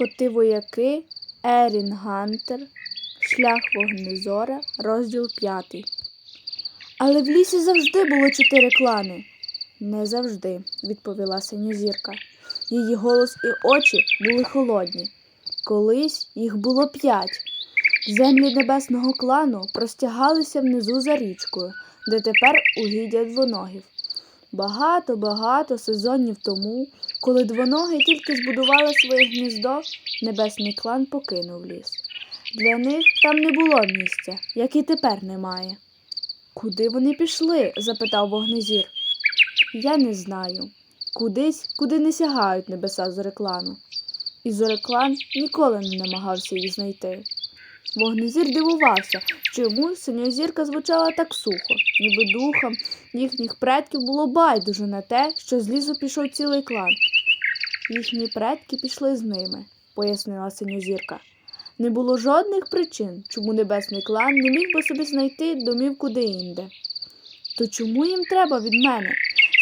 Коти-вояки, Ерін Гантер, Шлях Вогнезора, розділ п'ятий. Але в лісі завжди було чотири клани. Не завжди, відповіла синьозірка. Її голос і очі були холодні. Колись їх було п'ять. Землі небесного клану простягалися внизу за річкою, де тепер угіддя двоногів. Багато-багато сезонів тому, коли двоноги тільки збудували своє гніздо, небесний клан покинув ліс. Для них там не було місця, як і тепер немає. Куди вони пішли? запитав вогнезір. Я не знаю. Кудись, куди не сягають небеса зореклану. І зореклан ніколи не намагався їх знайти. Вогнезір дивувався, чому синьозірка звучала так сухо, ніби духом їхніх предків було байдуже на те, що з лісу пішов цілий клан. Їхні предки пішли з ними, пояснила синьозірка. Не було жодних причин, чому небесний клан не міг би собі знайти домівку де-інде. То чому їм треба від мене?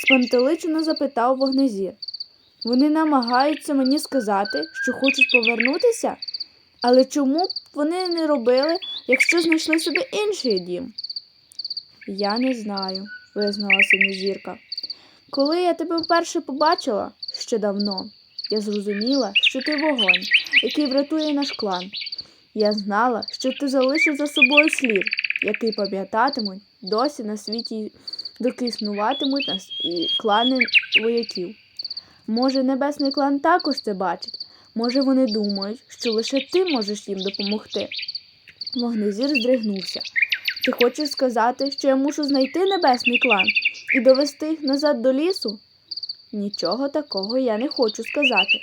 спантеличено запитав вогнезір. Вони намагаються мені сказати, що хочуть повернутися? Але чому вони не робили, якщо знайшли собі інший дім? Я не знаю, визнала синьозірка. Коли я тебе вперше побачила ще давно, я зрозуміла, що ти вогонь, який врятує наш клан. Я знала, що ти залишив за собою слід, який пам'ятатимуть досі на світі, доки існуватимуть нас і клани вояків. Може, небесний клан також це бачить. Може, вони думають, що лише ти можеш їм допомогти. Вогнезір здригнувся. Ти хочеш сказати, що я мушу знайти небесний клан і довести їх назад до лісу? Нічого такого я не хочу сказати,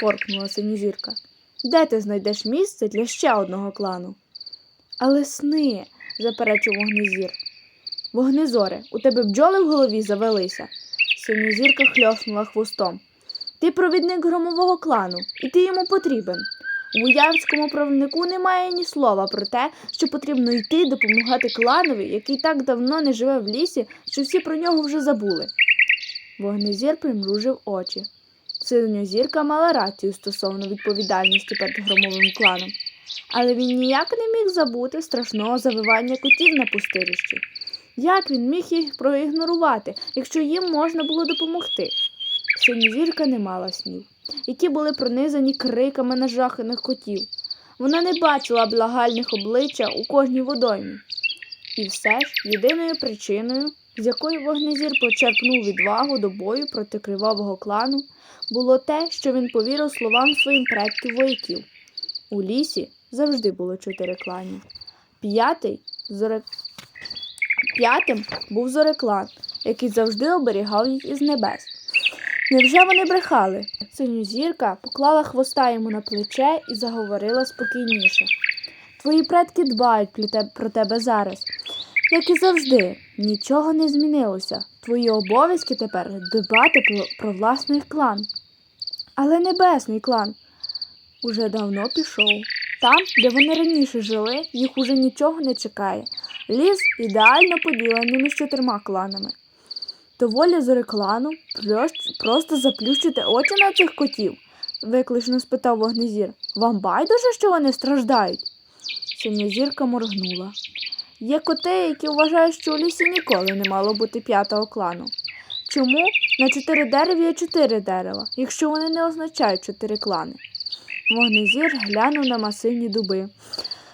форкнула синізірка. Де ти знайдеш місце для ще одного клану? Але сни, заперечив вогнезір. Вогнезоре, у тебе бджоли в голові завелися. Синьозірка хльоснула хвостом. Ти провідник громового клану, і ти йому потрібен. У уявському правнику немає ні слова про те, що потрібно йти допомагати кланові, який так давно не живе в лісі, що всі про нього вже забули. Вогнезір примружив очі. Синьозірка мала рацію стосовно відповідальності перед громовим кланом, але він ніяк не міг забути страшного завивання котів на пустирищі. Як він міг їх проігнорувати, якщо їм можна було допомогти? Синьозірка не мала снів, які були пронизані криками нажаханих котів. Вона не бачила благальних обличчя у кожній водоймі. І все ж єдиною причиною, з якої вогнезір почерпнув відвагу до бою проти кривавого клану, було те, що він повірив словам своїм предків вояків. У лісі завжди було чотири клані. П'ятий зоре... П'ятим був зореклан, який завжди оберігав їх із небес. Невже вони брехали? Синьозірка поклала хвоста йому на плече і заговорила спокійніше. Твої предки дбають про тебе зараз. Як і завжди, нічого не змінилося. Твої обов'язки тепер дбати про, власний клан. Але небесний клан уже давно пішов. Там, де вони раніше жили, їх уже нічого не чекає. Ліс ідеально поділений між чотирма кланами. То воля зореклану плющ- просто заплющити очі на цих котів? виклично спитав вогнезір. Вам байдуже, що вони страждають? Синьозірка моргнула. Є коти, які вважають, що у лісі ніколи не мало бути п'ятого клану. Чому на чотири дерева є чотири дерева, якщо вони не означають чотири клани? Вогнезір глянув на масивні дуби,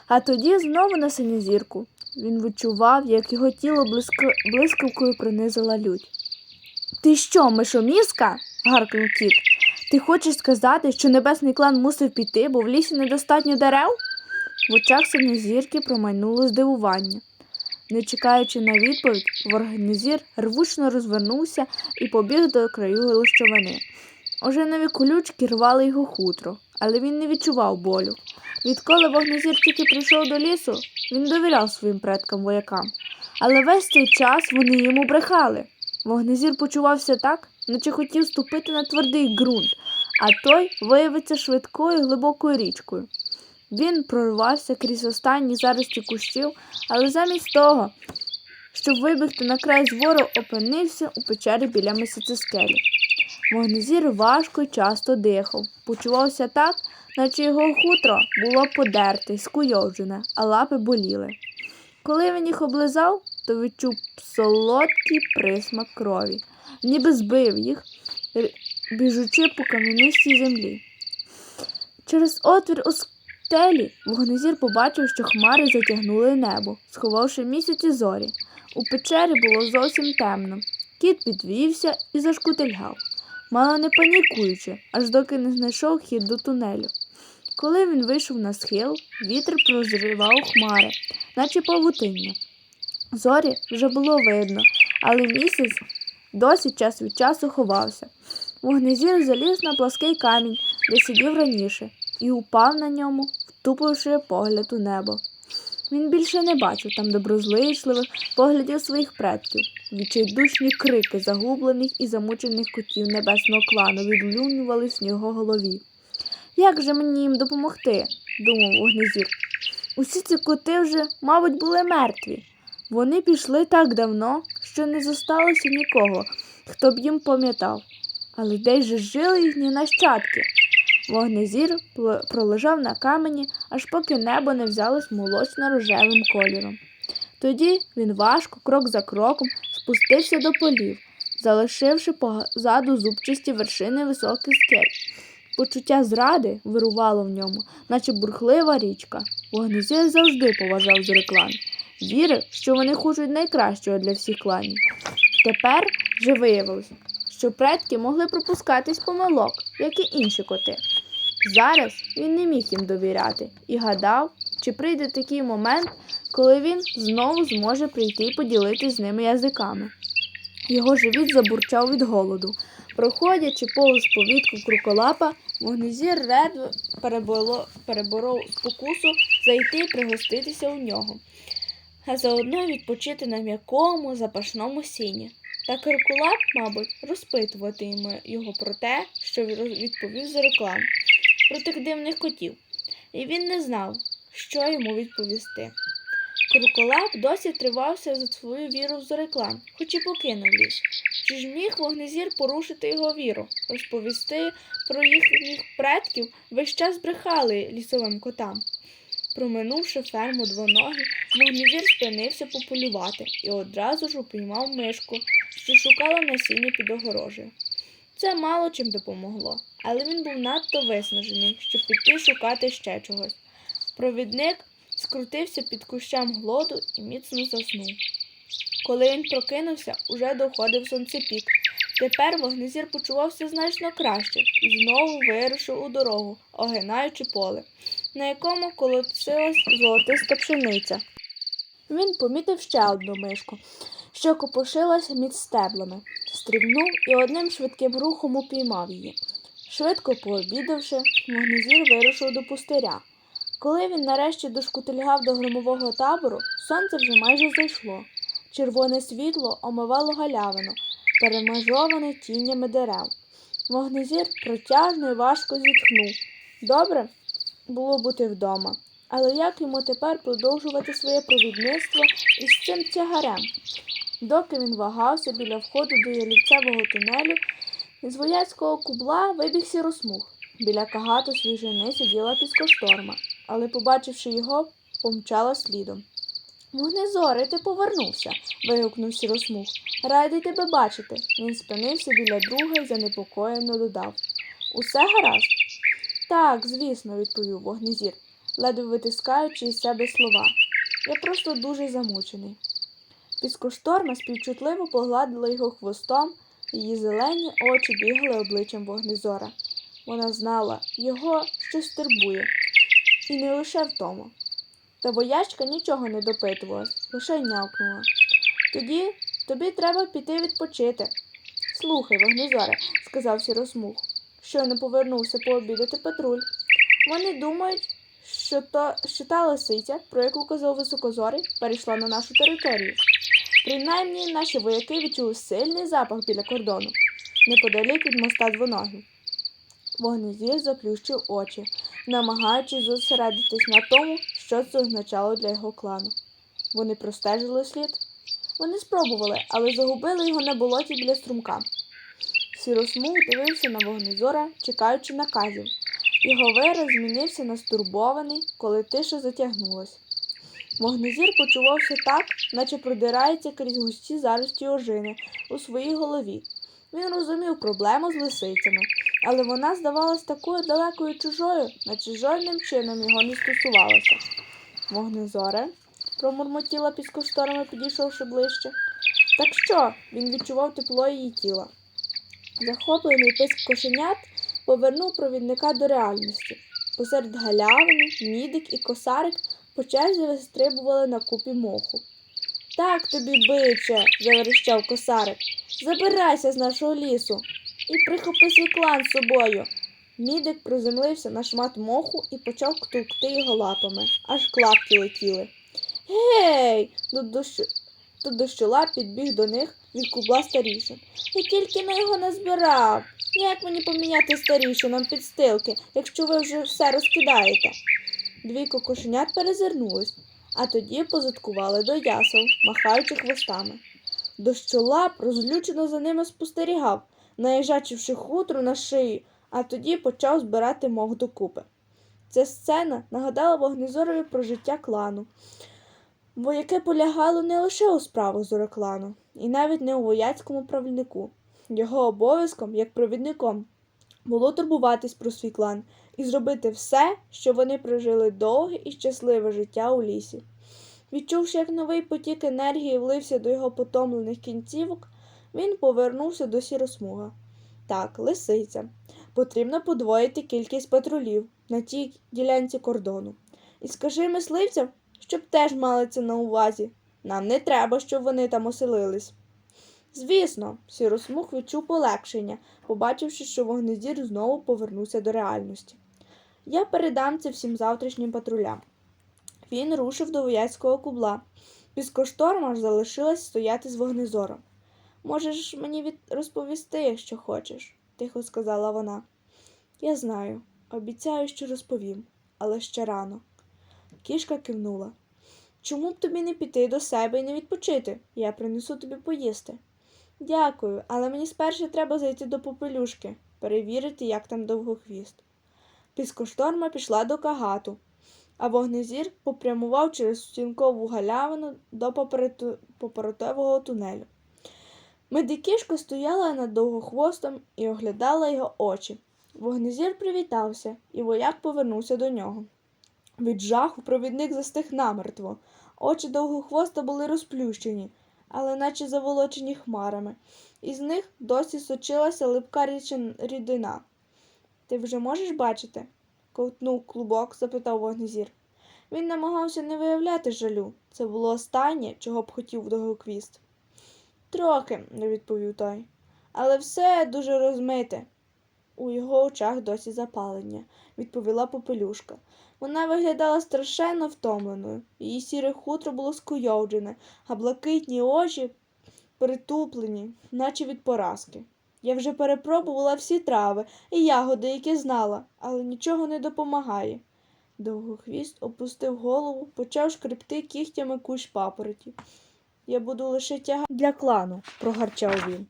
а тоді знову на синьозірку. Він відчував, як його тіло блиск... блискавкою пронизила лють. Ти що, мишоміска? гаркнув кіт. Ти хочеш сказати, що небесний клан мусив піти, бо в лісі недостатньо дерев? В очах синьозірки промайнуло здивування. Не чекаючи на відповідь, вогнезір рвучно розвернувся і побіг до краю лищовини. Оженові колючки рвали його хутро, але він не відчував болю. Відколи вогнезір тільки прийшов до лісу, він довіряв своїм предкам воякам. Але весь цей час вони йому брехали. Вогнезір почувався так, наче хотів ступити на твердий ґрунт, а той виявиться швидкою глибокою річкою. Він прорвався крізь останні зарості кущів, але замість того, щоб вибігти на край звору, опинився у печері біля місяцескелі. Вогнезір важко й часто дихав, почувався так, наче його хутро було подерте скуйовджене, а лапи боліли. Коли він їх облизав, то відчув солодкий присмак крові, ніби збив їх, біжучи по кам'янистій землі. Через отвір у стелі вогнезір побачив, що хмари затягнули небо, сховавши місяць і зорі. У печері було зовсім темно. Кіт підвівся і зашкутильгав, мало не панікуючи, аж доки не знайшов хід до тунелю. Коли він вийшов на схил, вітер прозривав хмари, наче павутиння. Зорі вже було видно, але місяць досі час від часу ховався. Вогнезір заліз на плаский камінь, де сидів раніше, і упав на ньому, втупивши погляд у небо. Він більше не бачив там доброзичливих поглядів своїх предків, відчайдушні крики загублених і замучених котів небесного клану відлунювались в його голові. Як же мені їм допомогти? думав вогнезір. Усі ці коти вже, мабуть, були мертві. Вони пішли так давно, що не зосталося нікого, хто б їм пам'ятав. Але де ж жили їхні нащадки? Вогнезір пролежав на камені, аж поки небо не взялось молочно-рожевим кольором. Тоді він важко, крок за кроком, спустився до полів, залишивши позаду зубчасті вершини високих скель. Почуття зради вирувало в ньому, наче бурхлива річка. Вогнезір завжди поважав зореклан. Вірив, що вони хочуть найкращого для всіх кланів. Тепер вже виявилось, що предки могли пропускатись помилок, як і інші коти. Зараз він не міг їм довіряти і гадав, чи прийде такий момент, коли він знову зможе прийти і поділитись з ними язиками. Його живіт забурчав від голоду. Проходячи повз повітку круколапа, вогнезір редво переболо, переборов спокусу зайти і пригоститися у нього, а заодно відпочити на м'якому запашному сіні. Та Крикулап, мабуть, розпитуватиме його про те, що відповів за рекламу, про тих дивних котів, і він не знав, що йому відповісти. Круколап досі тривався за свою віру в зореклан, хоч і покинув ліс. Чи ж міг вогнезір порушити його віру, розповісти про їхніх предків весь час брехали лісовим котам. Проминувши ферму двоногі, вогнезір спинився пополювати і одразу ж упіймав мишку, що шукала насіння під огорожею. Це мало чим допомогло, але він був надто виснажений, щоб піти шукати ще чогось. Провідник скрутився під кущам глоду і міцно заснув. Коли він прокинувся, уже доходив сонцепік. Тепер вогнезір почувався значно краще і знову вирушив у дорогу, огинаючи поле, на якому колотилась золотиста пшениця. Він помітив ще одну мишку, що копошилася між стеблами, стрибнув і одним швидким рухом упіймав її. Швидко пообідавши, вогнезір вирушив до пустиря. Коли він нарешті дошкутильгав до громового табору, сонце вже майже зайшло. Червоне світло омивало галявину, перемежоване тінями дерев. Вогнезір протяжно і важко зітхнув. Добре було бути вдома, але як йому тепер продовжувати своє провідництво із цим тягарем? Доки він вагався біля входу до ялівцевого тунелю, із вояцького кубла вибіг сіросмуг. Біля кагату свіжини сиділа піскошторма, але, побачивши його, помчала слідом. Вогнезоре, ти повернувся. вигукнув сіросмуг. Радий тебе бачити. Він спинився біля друга і занепокоєно додав. Усе гаразд? Так, звісно, відповів вогнезір, ледве витискаючи із себе слова. Я просто дуже замучений. Піскошторма співчутливо погладила його хвостом, її зелені очі бігали обличчям вогнезора. Вона знала, його щось турбує, і не лише в тому. Та воячка нічого не допитувалась, лише нявкнула. Тоді тобі треба піти відпочити. Слухай, вогнезоре, сказав сіросмуг. Щойно повернувся пообідати патруль. Вони думають, що, то, що та лисиця, про яку казав високозорий, перейшла на нашу територію. Принаймні наші вояки відчули сильний запах біля кордону, неподалік від моста двоногів. Вогнезір заплющив очі, намагаючись зосередитись на тому, що це означало для його клану. Вони простежили слід. Вони спробували, але загубили його на болоті біля струмка. Сіросмуг дивився на вогнезора, чекаючи наказів. Його вираз змінився на стурбований, коли тиша затягнулась. Вогнезір почувався так, наче продирається крізь густі зарості ожини у своїй голові. Він розумів проблему з лисицями, але вона здавалась такою далекою чужою, наче жодним чином його не стосувалася. Вогнезоре, промурмотіла під кошторами, підійшовши ближче. Так що? Він відчував тепло її тіла. Захоплений писк кошенят повернув провідника до реальності. Посеред галявини, мідик і косарик по черзі вистрибували на купі моху. Так тобі, биче, заверещав косарик. Забирайся з нашого лісу і прихопи свій клан з собою. Мідик приземлився на шмат моху і почав ктукти його лапами, аж клапті летіли. Гей! Тут дощ... Тут дощола підбіг до них від кубла старішин. Я тільки на його назбирав. Як мені поміняти старішинам підстилки, якщо ви вже все розкидаєте? Двійко кошенят перезирнулись, а тоді позадкували до ясел, махаючи хвостами. Дощолап розлючено за ними спостерігав, наїжачивши хутру на шиї, а тоді почав збирати мох докупи. Ця сцена нагадала вогнезорові про життя клану, бо яке полягало не лише у справах зороклану, і навіть не у вояцькому правнику. Його обов'язком, як провідником, було турбуватись про свій клан і зробити все, щоб вони прожили довге і щасливе життя у лісі. Відчувши, як новий потік енергії влився до його потомлених кінцівок, він повернувся до сіросмуга. Так, лисиця. Потрібно подвоїти кількість патрулів на тій ділянці кордону. І скажи мисливцям, щоб теж мали це на увазі. Нам не треба, щоб вони там оселились. Звісно, сіросмуг відчув полегшення, побачивши, що вогнезір знову повернувся до реальності. Я передам це всім завтрашнім патрулям. Він рушив до вояцького кубла. Піскошторма ж залишилась стояти з вогнезором. Можеш мені від... розповісти, якщо хочеш, тихо сказала вона. Я знаю, обіцяю, що розповім, але ще рано. Кішка кивнула. Чому б тобі не піти до себе і не відпочити? Я принесу тобі поїсти. Дякую, але мені спершу треба зайти до попелюшки, перевірити, як там довгохвіст. Піскошторма пішла до кагату, а вогнезір попрямував через стінкову галявину до поперету- тунелю. Медикішка стояла над довгохвостом і оглядала його очі. Вогнезір привітався, і вояк повернувся до нього. Від жаху провідник застиг намертво. Очі довгохвоста були розплющені, але наче заволочені хмарами. Із них досі сочилася липка рідина. Ти вже можеш бачити? ковтнув клубок, запитав вогнезір. Він намагався не виявляти жалю. Це було останнє, чого б хотів довгоквіст. Трохи, не відповів той. Але все дуже розмите. У його очах досі запалення, відповіла попелюшка. Вона виглядала страшенно втомленою. Її сіре хутро було скуйовджене, а блакитні очі притуплені, наче від поразки. Я вже перепробувала всі трави і ягоди, які знала, але нічого не допомагає. Довгохвіст опустив голову, почав шкребти кігтями кущ папороті. Я буду лише тяга для клану, прогарчав він.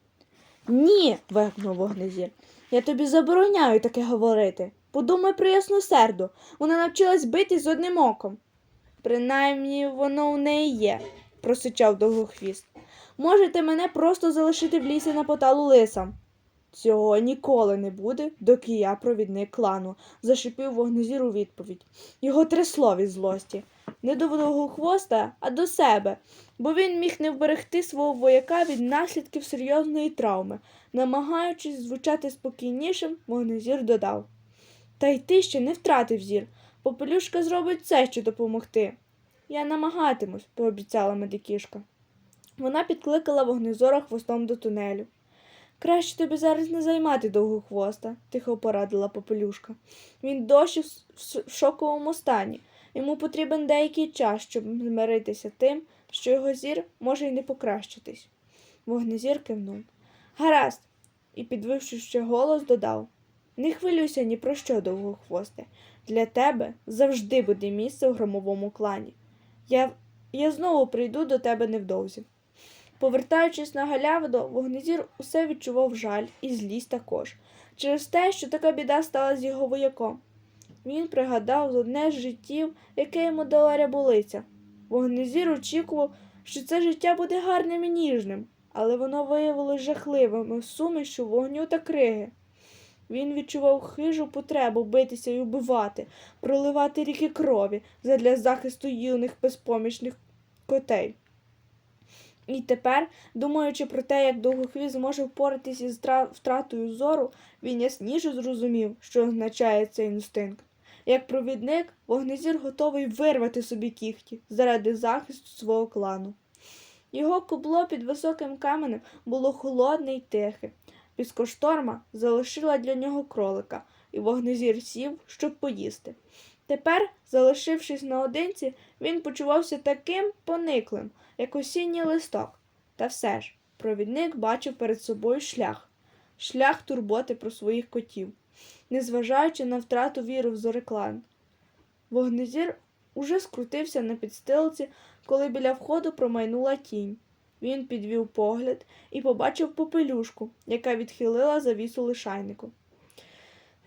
Ні. вигукнув вогнезір. Я тобі забороняю таке говорити. Подумай про ясну серду. Вона навчилась бити з одним оком. Принаймні воно у неї є, просичав довгохвіст. Можете мене просто залишити в лісі на поталу лисам. Цього ніколи не буде, доки я провідник клану, зашипів вогнезір у відповідь. Його трясло від злості. Не до довгохвоста, а до себе, бо він міг не вберегти свого вояка від наслідків серйозної травми. Намагаючись звучати спокійнішим, вогнезір додав. Та й ти ще не втратив зір. Попелюшка зробить все, що допомогти. Я намагатимусь, пообіцяла медикішка. Вона підкликала вогнезора хвостом до тунелю. Краще тобі зараз не займати довго хвоста, тихо порадила попелюшка. Він досі в шоковому стані. Йому потрібен деякий час, щоб змиритися тим, що його зір може й не покращитись. Вогнезір кивнув. Гаразд, і, підвивши ще голос, додав Не хвилюйся ні про що, довгохвосте. Для тебе завжди буде місце в громовому клані. Я, я знову прийду до тебе невдовзі. Повертаючись на галявину, вогнезір усе відчував жаль і злість також, через те, що така біда стала з його вояком. Він пригадав одне з життів, яке йому дала ряболиця. Вогнезір очікував, що це життя буде гарним і ніжним, але воно виявилось жахливим сумішю вогню та криги. Він відчував хижу потребу битися і убивати, проливати ріки крові задля захисту юних безпомічних котей. І тепер, думаючи про те, як довгохвіст зможе впоратися із втратою зору, він ясніше зрозумів, що означає цей інстинкт. Як провідник, вогнезір готовий вирвати собі кіхті заради захисту свого клану. Його кубло під високим каменем було холодне й тихе. Піскошторма залишила для нього кролика, і вогнезір сів, щоб поїсти. Тепер, залишившись наодинці, він почувався таким пониклим, як осінній листок. Та все ж, провідник бачив перед собою шлях, шлях турботи про своїх котів, незважаючи на втрату віри в зореклан. Вогнезір уже скрутився на підстилці, коли біля входу промайнула тінь. Він підвів погляд і побачив попелюшку, яка відхилила завісу лишайнику.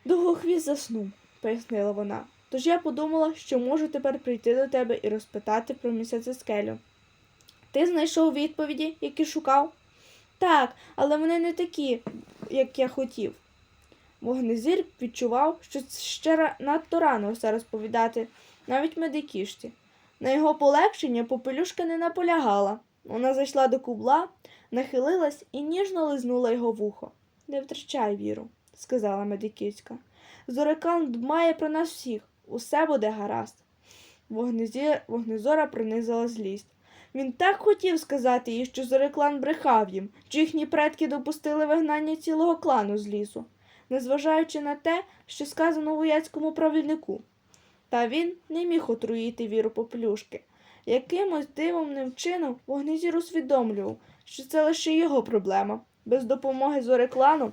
Довгохвіст заснув, пояснила вона. Тож я подумала, що можу тепер прийти до тебе і розпитати про місяцескелю. Ти знайшов відповіді, які шукав? Так, але вони не такі, як я хотів. Вогнезір відчував, що ще надто рано все розповідати, навіть медикішці. На його полегшення попелюшка не наполягала. Вона зайшла до кубла, нахилилась і ніжно лизнула його вухо. Не втрачай віру, сказала медиківська. Зорекан дбає про нас всіх, усе буде гаразд. Вогнезі... Вогнезора пронизала злість. Він так хотів сказати їй, що Зореклан брехав їм, що їхні предки допустили вигнання цілого клану з лісу, незважаючи на те, що сказано вояцькому правильнику. Та він не міг отруїти віру попелюшки. Якимось дивним чином вогнезір усвідомлював, що це лише його проблема. Без допомоги Зореклану,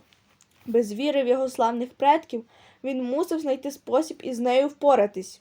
без віри в його славних предків, він мусив знайти спосіб із нею впоратись.